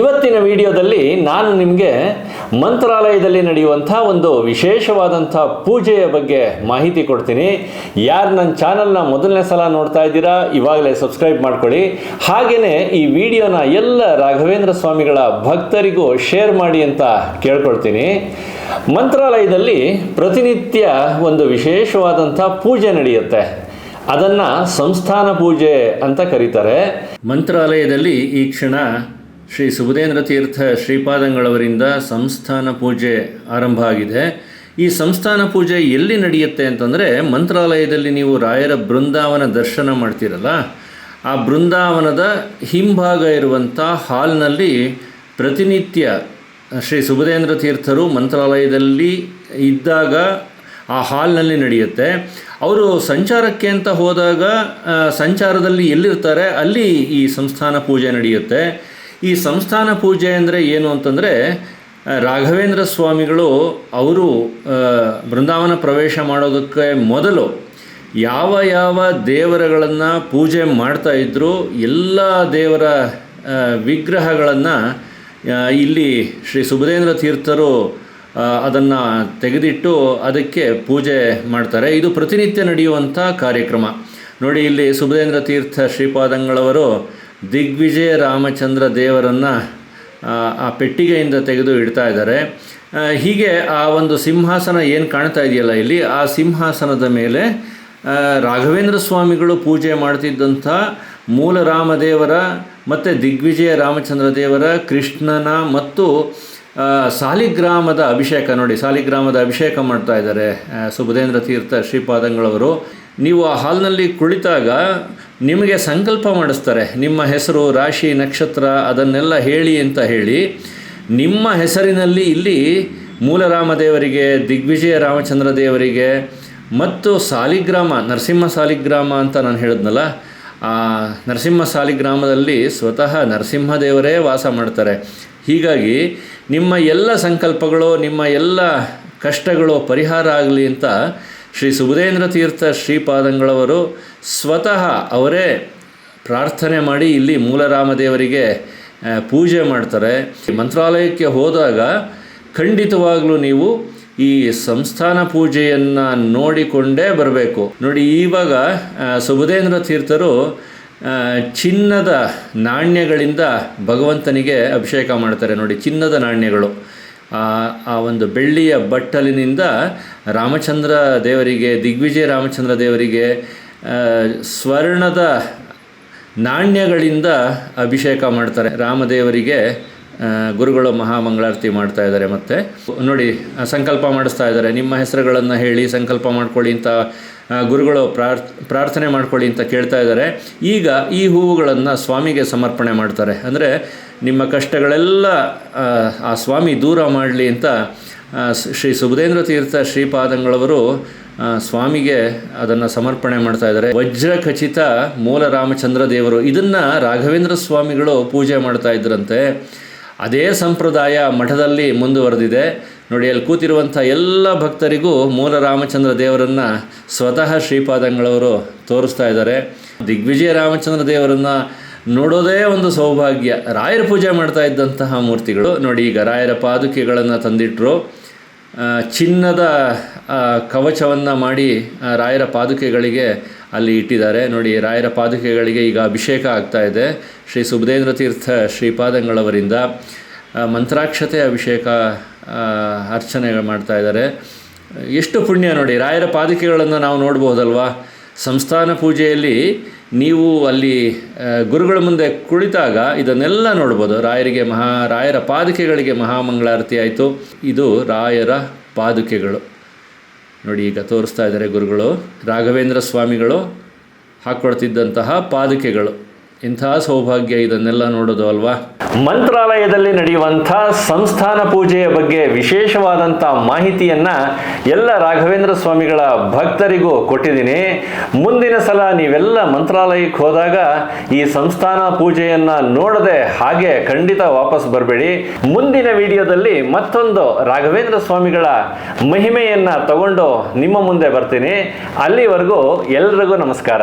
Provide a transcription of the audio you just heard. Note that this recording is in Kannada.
ಇವತ್ತಿನ ವಿಡಿಯೋದಲ್ಲಿ ನಾನು ನಿಮಗೆ ಮಂತ್ರಾಲಯದಲ್ಲಿ ನಡೆಯುವಂಥ ಒಂದು ವಿಶೇಷವಾದಂಥ ಪೂಜೆಯ ಬಗ್ಗೆ ಮಾಹಿತಿ ಕೊಡ್ತೀನಿ. ಯಾರು ನನ್ನ ಚಾನಲ್ನ ಮೊದಲನೇ ಸಲ ನೋಡ್ತಾ ಇದ್ದೀರಾ, ಇವಾಗಲೇ ಸಬ್ಸ್ಕ್ರೈಬ್ ಮಾಡ್ಕೊಳ್ಳಿ. ಹಾಗೆಯೇ ಈ ವಿಡಿಯೋನ ಎಲ್ಲ ರಾಘವೇಂದ್ರ ಸ್ವಾಮಿಗಳ ಭಕ್ತರಿಗೂ ಶೇರ್ ಮಾಡಿ ಅಂತ ಕೇಳ್ಕೊಳ್ತೀನಿ. ಮಂತ್ರಾಲಯದಲ್ಲಿ ಪ್ರತಿನಿತ್ಯ ಒಂದು ವಿಶೇಷವಾದಂಥ ಪೂಜೆ ನಡೆಯುತ್ತೆ. ಅದನ್ನು ಸಂಸ್ಥಾನ ಪೂಜೆ ಅಂತ ಕರೀತಾರೆ. ಮಂತ್ರಾಲಯದಲ್ಲಿ ಈ ಕ್ಷಣ ಶ್ರೀ ಸುಬುಧೇಂದ್ರ ತೀರ್ಥ ಶ್ರೀಪಾದಂಗಳವರಿಂದ ಸಂಸ್ಥಾನ ಪೂಜೆ ಆರಂಭ ಆಗಿದೆ. ಈ ಸಂಸ್ಥಾನ ಪೂಜೆ ಎಲ್ಲಿ ನಡೆಯುತ್ತೆ ಅಂತಂದರೆ ಮಂತ್ರಾಲಯದಲ್ಲಿ ನೀವು ರಾಯರ ಬೃಂದಾವನ ದರ್ಶನ ಮಾಡ್ತೀರಲ್ಲ, ಆ ಬೃಂದಾವನದ ಹಿಂಭಾಗ ಇರುವಂಥ ಹಾಲ್ನಲ್ಲಿ ಪ್ರತಿನಿತ್ಯ ಶ್ರೀ ಸುಬುಧೇಂದ್ರ ತೀರ್ಥರು ಮಂತ್ರಾಲಯದಲ್ಲಿ ಇದ್ದಾಗ ಆ ಹಾಲ್ನಲ್ಲಿ ನಡೆಯುತ್ತೆ. ಅವರು ಸಂಚಾರಕ್ಕೆ ಅಂತ ಹೋದಾಗ ಸಂಚಾರದಲ್ಲಿ ಎಲ್ಲಿರ್ತಾರೆ, ಅಲ್ಲಿ ಈ ಸಂಸ್ಥಾನ ಪೂಜೆ ನಡೆಯುತ್ತೆ. ಈ ಸಂಸ್ಥಾನ ಪೂಜೆ ಅಂದರೆ ಏನು ಅಂತಂದರೆ ರಾಘವೇಂದ್ರ ಸ್ವಾಮಿಗಳು ಅವರು ಬೃಂದಾವನ ಪ್ರವೇಶ ಮಾಡೋದಕ್ಕೆ ಮೊದಲು ಯಾವ ಯಾವ ದೇವರಗಳನ್ನು ಪೂಜೆ ಮಾಡ್ತಾ ಇದ್ದರೂ ಎಲ್ಲ ದೇವರ ವಿಗ್ರಹಗಳನ್ನು ಇಲ್ಲಿ ಶ್ರೀ ಸುಬುಧೇಂದ್ರ ತೀರ್ಥರು ಅದನ್ನು ತೆಗೆದಿಟ್ಟು ಅದಕ್ಕೆ ಪೂಜೆ ಮಾಡ್ತಾರೆ. ಇದು ಪ್ರತಿನಿತ್ಯ ನಡೆಯುವಂಥ ಕಾರ್ಯಕ್ರಮ. ನೋಡಿ ಇಲ್ಲಿ ಸುಬುಧೇಂದ್ರ ತೀರ್ಥ ಶ್ರೀಪಾದಂಗಳವರು ದಿಗ್ವಿಜಯ ರಾಮಚಂದ್ರ ದೇವರನ್ನು, ಆ ಪೆಟ್ಟಿಗೆಯಿಂದ ತೆಗೆದು ಇಡ್ತಾ ಇದ್ದಾರೆ. ಹೀಗೆ ಆ ಒಂದು ಸಿಂಹಾಸನ ಏನು ಕಾಣ್ತಾ ಇದೆಯಲ್ಲ ಇಲ್ಲಿ? ಆ ಸಿಂಹಾಸನದ ಮೇಲೆ ರಾಘವೇಂದ್ರ ಸ್ವಾಮಿಗಳು ಪೂಜೆ ಮಾಡ್ತಿದ್ದಂಥ ಮೂಲ ರಾಮದೇವರ ಮತ್ತು ದಿಗ್ವಿಜಯ ರಾಮಚಂದ್ರ ದೇವರ ಕೃಷ್ಣನ ಮತ್ತು ಸಾಲಿಗ್ರಾಮದ ಅಭಿಷೇಕ ನೋಡಿ, ಸಾಲಿಗ್ರಾಮದ ಅಭಿಷೇಕ ಮಾಡ್ತಾ ಇದ್ದಾರೆ ಸುಬುಧೇಂದ್ರ ತೀರ್ಥ ಶ್ರೀಪಾದಂಗಳವರು. ನೀವು ಆ ಹಾಲ್ನಲ್ಲಿ ಕುಳಿತಾಗ ನಿಮಗೆ ಸಂಕಲ್ಪ ಮಾಡಿಸ್ತಾರೆ, ನಿಮ್ಮ ಹೆಸರು ರಾಶಿ ನಕ್ಷತ್ರ ಅದನ್ನೆಲ್ಲ ಹೇಳಿ ಅಂತ ಹೇಳಿ, ನಿಮ್ಮ ಹೆಸರಿನಲ್ಲಿ ಇಲ್ಲಿ ಮೂಲರಾಮದೇವರಿಗೆ, ದಿಗ್ವಿಜಯ ರಾಮಚಂದ್ರ ದೇವರಿಗೆ ಮತ್ತು ಸಾಲಿಗ್ರಾಮ, ನರಸಿಂಹ ಸಾಲಿಗ್ರಾಮ ಅಂತ ನಾನು ಹೇಳಿದ್ನಲ್ಲ, ಆ ನರಸಿಂಹ ಸಾಲಿಗ್ರಾಮದಲ್ಲಿ ಸ್ವತಃ ನರಸಿಂಹದೇವರೇ ವಾಸ ಮಾಡ್ತಾರೆ. ಹೀಗಾಗಿ ನಿಮ್ಮ ಎಲ್ಲ ಸಂಕಲ್ಪಗಳು, ನಿಮ್ಮ ಎಲ್ಲ ಕಷ್ಟಗಳು ಪರಿಹಾರ ಆಗಲಿ ಅಂತ ಶ್ರೀ ಸುಬುಧೇಂದ್ರ ತೀರ್ಥ ಶ್ರೀಪಾದಂಗಳವರು ಸ್ವತಃ ಅವರೇ ಪ್ರಾರ್ಥನೆ ಮಾಡಿ ಇಲ್ಲಿ ಮೂಲರಾಮದೇವರಿಗೆ ಪೂಜೆ ಮಾಡ್ತಾರೆ. ಮಂತ್ರಾಲಯಕ್ಕೆ ಹೋದಾಗ ಖಂಡಿತವಾಗಲೂ ನೀವು ಈ ಸಂಸ್ಥಾನ ಪೂಜೆಯನ್ನು ನೋಡಿಕೊಂಡೇ ಬರಬೇಕು. ನೋಡಿ ಇವಾಗ ಸುಬುಧೇಂದ್ರ ತೀರ್ಥರು ಚಿನ್ನದ ನಾಣ್ಯಗಳಿಂದ ಭಗವಂತನಿಗೆ ಅಭಿಷೇಕ ಮಾಡ್ತಾರೆ. ನೋಡಿ, ಚಿನ್ನದ ನಾಣ್ಯಗಳು. ಆ ಒಂದು ಬೆಳ್ಳಿಯ ಬಟ್ಟಲಿನಿಂದ ರಾಮಚಂದ್ರ ದೇವರಿಗೆ, ದಿಗ್ವಿಜಯ ರಾಮಚಂದ್ರ ದೇವರಿಗೆ ಸ್ವರ್ಣದ ನಾಣ್ಯಗಳಿಂದ ಅಭಿಷೇಕ ಮಾಡ್ತಾರೆ. ರಾಮದೇವರಿಗೆ ಗುರುಗಳು ಮಹಾಮಂಗಳಾರತಿ ಮಾಡ್ತಾ ಇದ್ದಾರೆ ಮತ್ತು. ನೋಡಿ ಸಂಕಲ್ಪ ಮಾಡಿಸ್ತಾ ಇದ್ದಾರೆ. ನಿಮ್ಮ ಹೆಸರುಗಳನ್ನು ಹೇಳಿ ಸಂಕಲ್ಪ ಮಾಡ್ಕೊಳ್ಳಿ ಅಂತ ಗುರುಗಳು ಪ್ರಾರ್ಥ ಪ್ರಾರ್ಥನೆ ಮಾಡ್ಕೊಳ್ಳಿ ಅಂತ ಕೇಳ್ತಾ ಇದ್ದಾರೆ. ಈಗ ಈ ಹೂವುಗಳನ್ನು ಸ್ವಾಮಿಗೆ ಸಮರ್ಪಣೆ ಮಾಡ್ತಾರೆ. ಅಂದರೆ ನಿಮ್ಮ ಕಷ್ಟಗಳೆಲ್ಲ ಆ, ಸ್ವಾಮಿ ದೂರ ಮಾಡಲಿ ಅಂತ ಶ್ರೀ ಸುಬುಧೇಂದ್ರ ತೀರ್ಥ ಶ್ರೀಪಾದಂಗಳವರು ಸ್ವಾಮಿಗೆ ಅದನ್ನು ಸಮರ್ಪಣೆ ಮಾಡ್ತಾ ಇದ್ದಾರೆ. ವಜ್ರ ಖಚಿತ ಮೂಲ ರಾಮಚಂದ್ರ ದೇವರು. ಇದನ್ನು ರಾಘವೇಂದ್ರ ಸ್ವಾಮಿಗಳು ಪೂಜೆ ಮಾಡ್ತಾ ಇದ್ರಂತೆ. ಅದೇ ಸಂಪ್ರದಾಯ ಮಠದಲ್ಲಿ ಮುಂದುವರೆದಿದೆ. ನೋಡಿ, ಅಲ್ಲಿ ಕೂತಿರುವಂಥ ಎಲ್ಲ ಭಕ್ತರಿಗೂ ಮೂಲ ರಾಮಚಂದ್ರ ದೇವರನ್ನು ಸ್ವತಃ ಶ್ರೀಪಾದಂಗಳವರು ತೋರಿಸ್ತಾ ಇದ್ದಾರೆ. ದಿಗ್ವಿಜಯ ರಾಮಚಂದ್ರ ದೇವರನ್ನು ನೋಡೋದೇ ಒಂದು ಸೌಭಾಗ್ಯ. ರಾಯರ ಪೂಜೆ ಮಾಡ್ತಾ ಇದ್ದಂತಹ ಮೂರ್ತಿಗಳು. ನೋಡಿ, ಈಗ ರಾಯರ ಪಾದುಕೆಗಳನ್ನು ತಂದಿಟ್ಟರು ಚಿನ್ನದ ಕವಚವನ್ನು ಮಾಡಿ ರಾಯರ ಪಾದುಕೆಗಳಿಗೆ ಅಲ್ಲಿ ಇಟ್ಟಿದ್ದಾರೆ. ನೋಡಿ, ರಾಯರ ಪಾದುಕೆಗಳಿಗೆ ಈಗ ಅಭಿಷೇಕ ಆಗ್ತಾ ಇದೆ. ಶ್ರೀ ಸುಬುಧೇಂದ್ರ ತೀರ್ಥ ಶ್ರೀಪಾದಂಗಳವರಿಂದ ಮಂತ್ರಾಕ್ಷತೆ ಅಭಿಷೇಕ ಅರ್ಚನೆ ಮಾಡ್ತಾ ಇದ್ದಾರೆ. ಎಷ್ಟು ಪುಣ್ಯ ನೋಡಿ, ರಾಯರ ಪಾದುಕೆಗಳನ್ನು ನಾವು ನೋಡ್ಬೋದಲ್ವಾ? ಸಂಸ್ಥಾನ ಪೂಜೆಯಲ್ಲಿ ನೀವು ಅಲ್ಲಿ ಗುರುಗಳ ಮುಂದೆ ಕುಳಿತಾಗ ಇದನ್ನೆಲ್ಲ ನೋಡ್ಬೋದು. ರಾಯರಿಗೆ ಮಹಾ, ರಾಯರ ಪಾದುಕೆಗಳಿಗೆ ಮಹಾಮಂಗಳಾರತಿ ಆಯಿತು. ಇದು ರಾಯರ ಪಾದುಕೆಗಳು. ನೋಡಿ, ಈಗ ತೋರಿಸ್ತಾ ಇದ್ದಾರೆ ಗುರುಗಳು. ರಾಘವೇಂದ್ರ ಸ್ವಾಮಿಗಳು ಹಾಕ್ಕೊಳ್ತಿದ್ದಂತಹ ಪಾದುಕೆಗಳು. ಇಂತಹ ಸೌಭಾಗ್ಯ ಇದನ್ನೆಲ್ಲ ನೋಡೋದು ಅಲ್ವಾ? ಮಂತ್ರಾಲಯದಲ್ಲಿ ನಡೆಯುವಂಥ ಸಂಸ್ಥಾನ ಪೂಜೆಯ ಬಗ್ಗೆ ವಿಶೇಷವಾದಂಥ ಮಾಹಿತಿಯನ್ನ ಎಲ್ಲ ರಾಘವೇಂದ್ರ ಸ್ವಾಮಿಗಳ ಭಕ್ತರಿಗೂ ಕೊಟ್ಟಿದ್ದೀನಿ. ಮುಂದಿನ ಸಲ ನೀವೆಲ್ಲ ಮಂತ್ರಾಲಯಕ್ಕೆ ಹೋದಾಗ ಈ ಸಂಸ್ಥಾನ ಪೂಜೆಯನ್ನು ನೋಡದೆ ಹಾಗೆ ಖಂಡಿತ ವಾಪಸ್ ಬರಬೇಡಿ. ಮುಂದಿನ ವಿಡಿಯೋದಲ್ಲಿ ಮತ್ತೊಂದು ರಾಘವೇಂದ್ರ ಸ್ವಾಮಿಗಳ ಮಹಿಮೆಯನ್ನು ತಗೊಂಡು ನಿಮ್ಮ ಮುಂದೆ ಬರ್ತೀನಿ. ಅಲ್ಲಿವರೆಗೂ ಎಲ್ರಿಗೂ ನಮಸ್ಕಾರ.